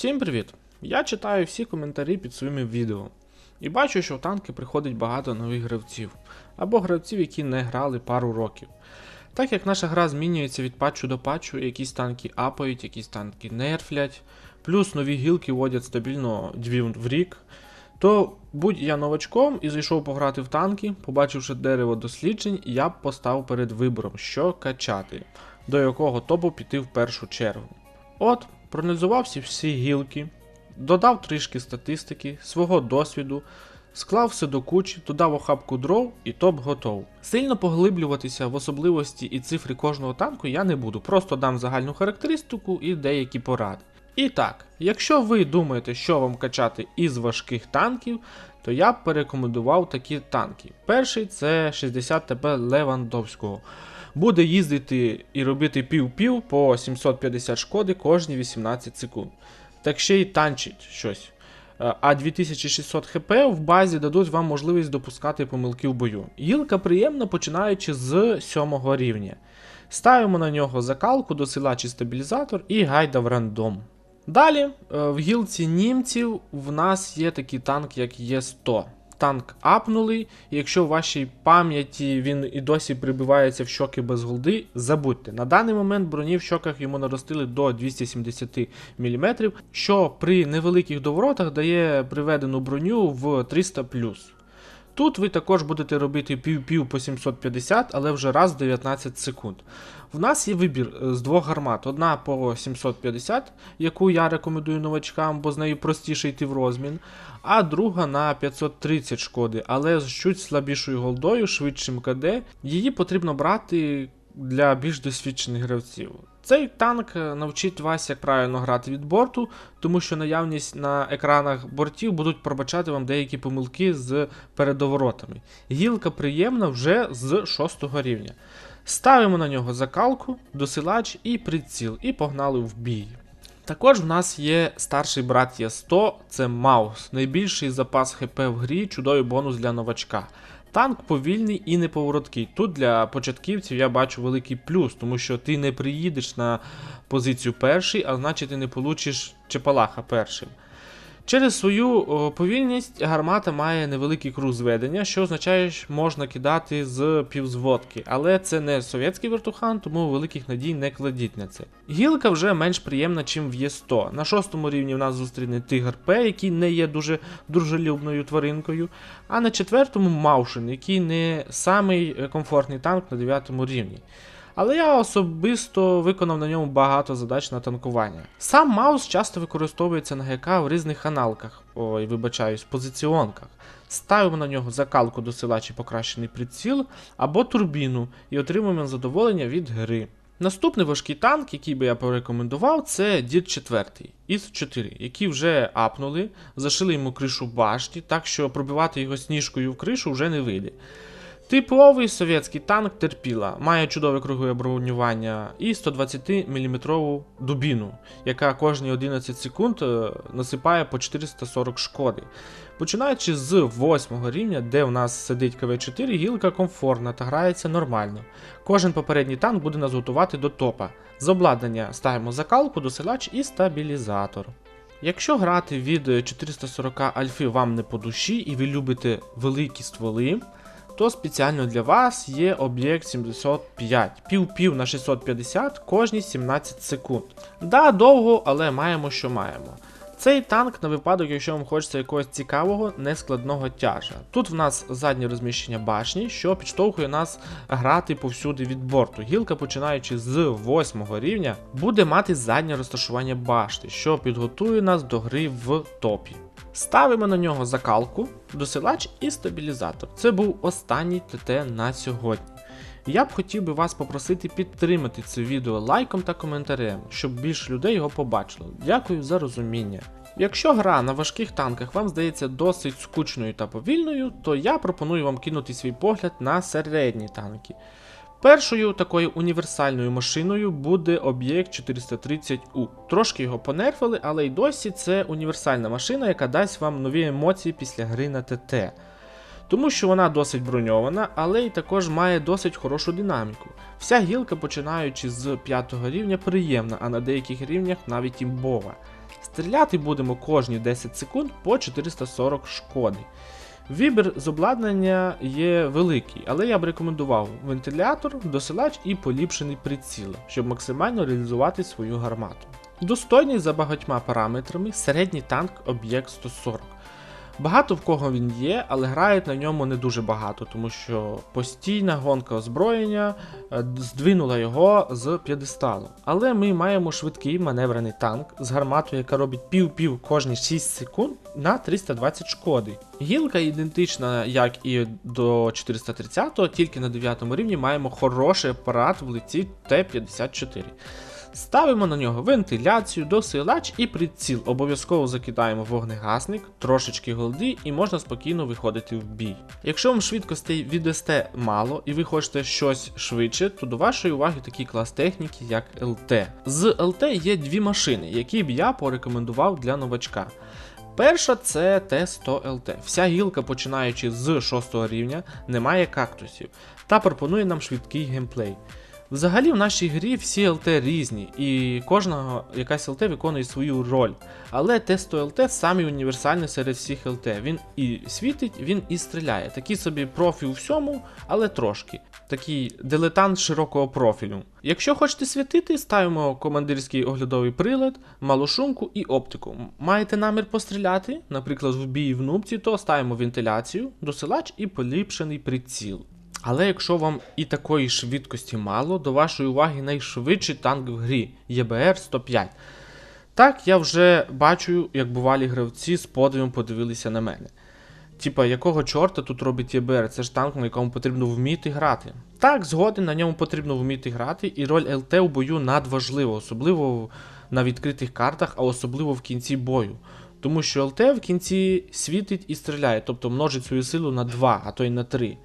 Всім привіт! Я читаю всі коментарі під своїми відео. І бачу, що в танки приходить багато нових гравців, або гравців, які не грали пару років. Так як наша гра змінюється від патчу до патчу, якісь танки апають, якісь танки нерфлять, плюс нові гілки вводять стабільно дві в рік, то будь я новачком і зайшов пограти в танки, побачивши дерево досліджень, я б постав перед вибором, що качати, до якого топу піти в першу чергу. От, проаналізував всі всі гілки, додав трішки статистики, свого досвіду, склав все до кучі, додав охапку дров і топ готов. Сильно поглиблюватися в особливості і цифри кожного танку я не буду, просто дам загальну характеристику і деякі поради. І так, якщо ви думаєте, що вам качати із важких танків, то я б порекомендував такі танки. Перший це 60 ТП Левандовського. Буде їздити і робити пів-пів по 750 шкоди кожні 18 секунд. Так ще й танчить щось. Е, А 2600 хп в базі дадуть вам можливість допускати помилки в бою. Гілка приємна, починаючи з 7 рівня. Ставимо на нього закалку, досилач і стабілізатор і гайда в рандом. Далі е, в гілці німців в нас є такий танк, як Є100. Танк апнули. якщо в вашій пам'яті він і досі прибивається в щоки без голди, забудьте. На даний момент броні в щоках йому наростили до 270 мм, що при невеликих доворотах дає приведену броню в 300 Тут ви також будете робити пів-пів по 750, але вже раз в 19 секунд. В нас є вибір е, з двох гармат: одна по 750, яку я рекомендую новачкам, бо з нею простіше йти в розмін, а друга на 530 шкоди, але з чуть слабішою голдою, швидшим КД. Її потрібно брати для більш досвідчених гравців. Цей танк е, навчить вас, як правильно грати від борту, тому що наявність на екранах бортів будуть пробачати вам деякі помилки з передоворотами. Гілка приємна вже з 6 рівня. Ставимо на нього закалку, досилач і приціл, і погнали в бій. Також в нас є старший брат Є100, це Маус, найбільший запас ХП в грі, чудовий бонус для новачка. Танк повільний і неповороткий. Тут для початківців я бачу великий плюс, тому що ти не приїдеш на позицію перший, а значить ти не получиш Чепалаха першим. Через свою повільність гармата має невеликий круг зведення, що означає, що можна кидати з півзводки, але це не совєтський вертухан, тому великих надій не кладіть на це. Гілка вже менш приємна, чим в Є100. На шостому рівні в нас зустріне Тигр П, який не є дуже дружелюбною тваринкою, а на четвертому Маушин, який не самий е, комфортний танк на дев'ятому рівні. Але я особисто виконав на ньому багато задач на танкування. Сам маус часто використовується на ГК в різних аналках, ой, вибачаюсь, позиціонках. Ставимо на нього закалку до чи покращений приціл або турбіну і отримуємо задоволення від гри. Наступний важкий танк, який би я порекомендував, це Дід 4 із 4, які вже апнули, зашили йому кришу башті, так що пробивати його сніжкою в кришу вже не вийде. Типовий совєтський танк терпіла, має чудове кругове бронювання і 120-мм дубіну, яка кожні 11 секунд е, насипає по 440 шкоди. Починаючи з 8 рівня, де в нас сидить КВ4, гілка комфортна та грається нормально. Кожен попередній танк буде нас готувати до топа. З обладнання ставимо закалку, досилач і стабілізатор. Якщо грати від 440 альфи вам не по душі і ви любите великі стволи, то спеціально для вас є об'єкт 75, пів-пів на 650 кожні 17 секунд. Да, довго, але маємо, що маємо. Цей танк на випадок, якщо вам хочеться якогось цікавого, нескладного тяжа. Тут в нас заднє розміщення башні, що підштовхує нас грати повсюди від борту. Гілка, починаючи з 8 рівня, буде мати заднє розташування башти, що підготує нас до гри в топі. Ставимо на нього закалку, досилач і стабілізатор. Це був останній ТТ на сьогодні. Я б хотів би вас попросити підтримати це відео лайком та коментарем, щоб більше людей його побачило. Дякую за розуміння. Якщо гра на важких танках вам здається досить скучною та повільною, то я пропоную вам кинути свій погляд на середні танки. Першою такою універсальною машиною буде об'єкт 430U. Трошки його понерфили, але й досі це універсальна машина, яка дасть вам нові емоції після гри на ТТ. Тому що вона досить броньована, але й також має досить хорошу динаміку. Вся гілка, починаючи з 5 рівня, приємна, а на деяких рівнях навіть імбова. Стріляти будемо кожні 10 секунд по 440 шкоди. Вибір з обладнання є великий, але я б рекомендував вентилятор, досилач і поліпшений приціл, щоб максимально реалізувати свою гармату. Достойний за багатьма параметрами середній танк об'єкт 140. Багато в кого він є, але грають на ньому не дуже багато, тому що постійна гонка озброєння е, здвинула його з п'єдесталу. Але ми маємо швидкий маневрений танк з гарматою, яка робить пів-пів кожні 6 секунд на 320 шкоди. Гілка ідентична, як і до 430, тільки на 9 рівні маємо хороший апарат в лиці Т-54. Ставимо на нього вентиляцію, досилач і приціл. Обов'язково закидаємо вогнегасник, трошечки голди і можна спокійно виходити в бій. Якщо вам швидкостей віддасте мало і ви хочете щось швидше, то до вашої уваги такий клас техніки, як ЛТ. З ЛТ є дві машини, які б я порекомендував для новачка. Перша це Т100ЛТ. Вся гілка, починаючи з 6 рівня, не має кактусів та пропонує нам швидкий геймплей. Взагалі в нашій грі всі ЛТ різні, і кожна якась ЛТ виконує свою роль. Але Т100 ЛТ самий універсальний серед всіх ЛТ. Він і світить, він і стріляє. Такий собі профі у всьому, але трошки. Такий дилетант широкого профілю. Якщо хочете світити, ставимо командирський оглядовий прилад, малошумку і оптику. Маєте намір постріляти, наприклад, в бій в нубці, то ставимо вентиляцію, досилач і поліпшений приціл. Але якщо вам і такої швидкості мало, до вашої уваги найшвидший танк в грі ЄБР 105. Так, я вже бачу, як бувалі гравці з подивом подивилися на мене. Типа, якого чорта тут робить ЄБР? Це ж танк, на якому потрібно вміти грати. Так, згоден, на ньому потрібно вміти грати, і роль ЛТ у бою надважлива, особливо на відкритих картах, а особливо в кінці бою. Тому що ЛТ в кінці світить і стріляє, тобто множить свою силу на 2, а то й на 3.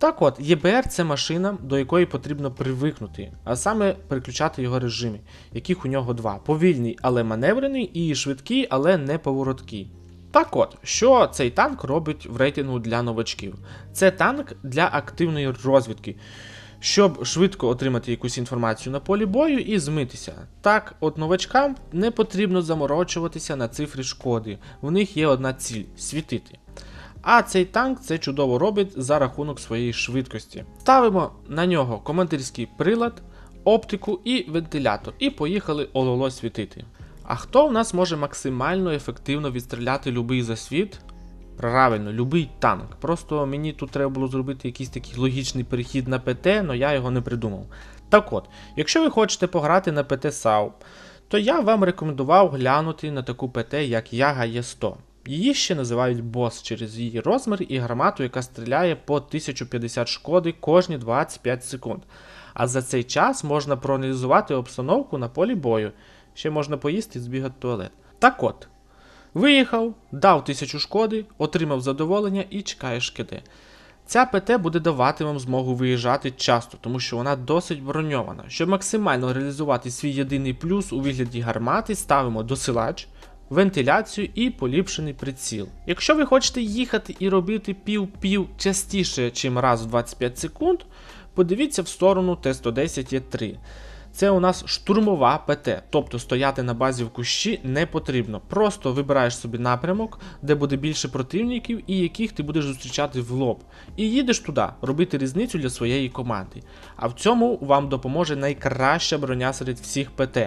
Так от, ЄБР це машина, до якої потрібно привикнути, а саме переключати його режими, яких у нього два: повільний, але маневрений, і швидкий, але не повороткий. Так от, що цей танк робить в рейтингу для новачків? Це танк для активної розвідки, щоб швидко отримати якусь інформацію на полі бою і змитися. Так, от новачкам не потрібно заморочуватися на цифри шкоди, в них є одна ціль світити. А цей танк це чудово робить за рахунок своєї швидкості. Ставимо на нього командирський прилад, оптику і вентилятор, і поїхали ололо світити. А хто в нас може максимально ефективно відстріляти любий засвіт? Правильно, любий танк. Просто мені тут треба було зробити якийсь такий логічний перехід на ПТ, але я його не придумав. Так от, якщо ви хочете пограти на ПТ САУ, то я вам рекомендував глянути на таку ПТ, як Яга Є100. Її ще називають бос через її розмір і гармату, яка стріляє по 1050 шкоди кожні 25 секунд. А за цей час можна проаналізувати обстановку на полі бою. Ще можна поїсти і збігати в туалет. Так от, виїхав, дав 1000 шкоди, отримав задоволення і чекаєш КД. Ця ПТ буде давати вам змогу виїжджати часто, тому що вона досить броньована. Щоб максимально реалізувати свій єдиний плюс у вигляді гармати, ставимо досилач вентиляцію і поліпшений приціл. Якщо ви хочете їхати і робити пів-пів частіше, чим раз в 25 секунд, подивіться в сторону Т110Е3. Це у нас штурмова ПТ, тобто стояти на базі в кущі не потрібно. Просто вибираєш собі напрямок, де буде більше противників і яких ти будеш зустрічати в лоб. І їдеш туди, робити різницю для своєї команди. А в цьому вам допоможе найкраща броня серед всіх ПТ.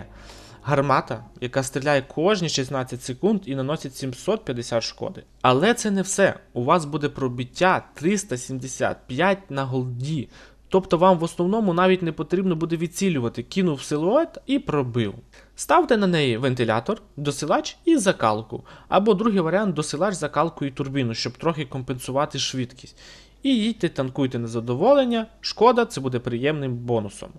Гармата, яка стріляє кожні 16 секунд і наносить 750 шкоди. Але це не все. У вас буде пробиття 375 на голді. Тобто вам в основному навіть не потрібно буде відцілювати, кинув силует і пробив. Ставте на неї вентилятор, досилач і закалку. Або другий варіант досилач, закалку і турбіну, щоб трохи компенсувати швидкість. І їдьте, танкуйте на задоволення, шкода, це буде приємним бонусом.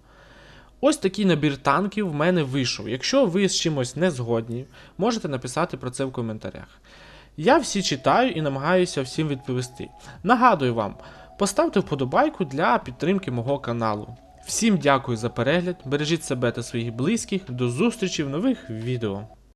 Ось такий набір танків в мене вийшов. Якщо ви з чимось не згодні, можете написати про це в коментарях. Я всі читаю і намагаюся всім відповісти. Нагадую вам, поставте вподобайку для підтримки мого каналу. Всім дякую за перегляд, бережіть себе та своїх близьких, до зустрічі в нових відео.